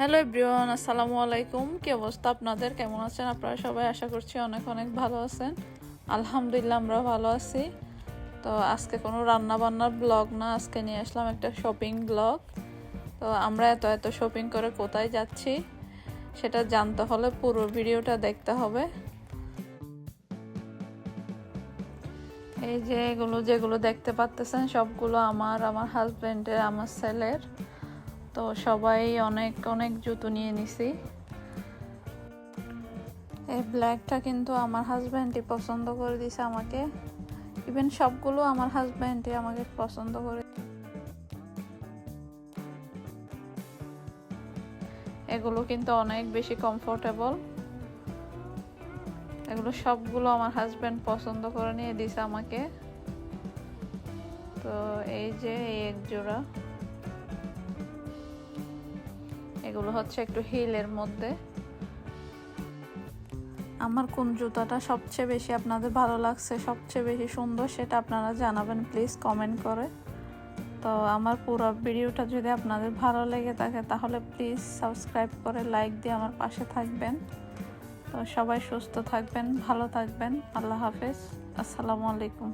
Hello everyone, আসসালামু আলাইকুম। কি অবস্থা আপনাদের? কেমন আছেন আপনারা সবাই? আশা করছি অনেক অনেক ভালো আছেন। আলহামদুলিল্লাহ আমরা ভালো আছি। তো আজকে কোনো রান্না বান্নার ব্লগ না, আজকে নিয়ে আসলাম একটা শপিং ব্লগ তো আমরা এত এত শপিং করে কোথায় যাচ্ছি, সেটা জানতে হলে পুরো ভিডিওটা দেখতে হবে। এই যে এগুলো যেগুলো দেখতে পাচ্তেছেন সবগুলো আমার আমার হাজব্যান্ডের আমার ছেলের। তো সবাই অনেক অনেক জুতো নিয়ে নিছি। এই ব্ল্যাকটা কিন্তু আমার হাজব্যান্ডই পছন্দ করে দিছে আমাকে। ইভেন সবগুলো আমার হাজব্যান্ডই আমাকে পছন্দ করে এগুলো কিন্তু অনেক বেশি কমফোর্টেবল এগুলো সবগুলো আমার হাজব্যান্ড পছন্দ করে নিয়ে দিছে আমাকে। তো এই যে এই এক জোড়া। এগুলো হচ্ছে একটু হিলের মধ্যে। আমার কোন জুতাটা সবচেয়ে বেশি আপনাদের ভালো লাগছে, সবচেয়ে বেশি সুন্দর সেটা আপনারা জানাবেন প্লিজ কমেন্ট করে। তো আমার পুরো ভিডিওটা যদি আপনাদের ভালো লেগে থাকে, তাহলে প্লিজ সাবস্ক্রাইব করে লাইক দিয়ে আমার পাশে থাকবেন। তো সবাই সুস্থ থাকবেন, ভালো থাকবেন, আল্লাহ হাফেজ, আসসালামু আলাইকুম।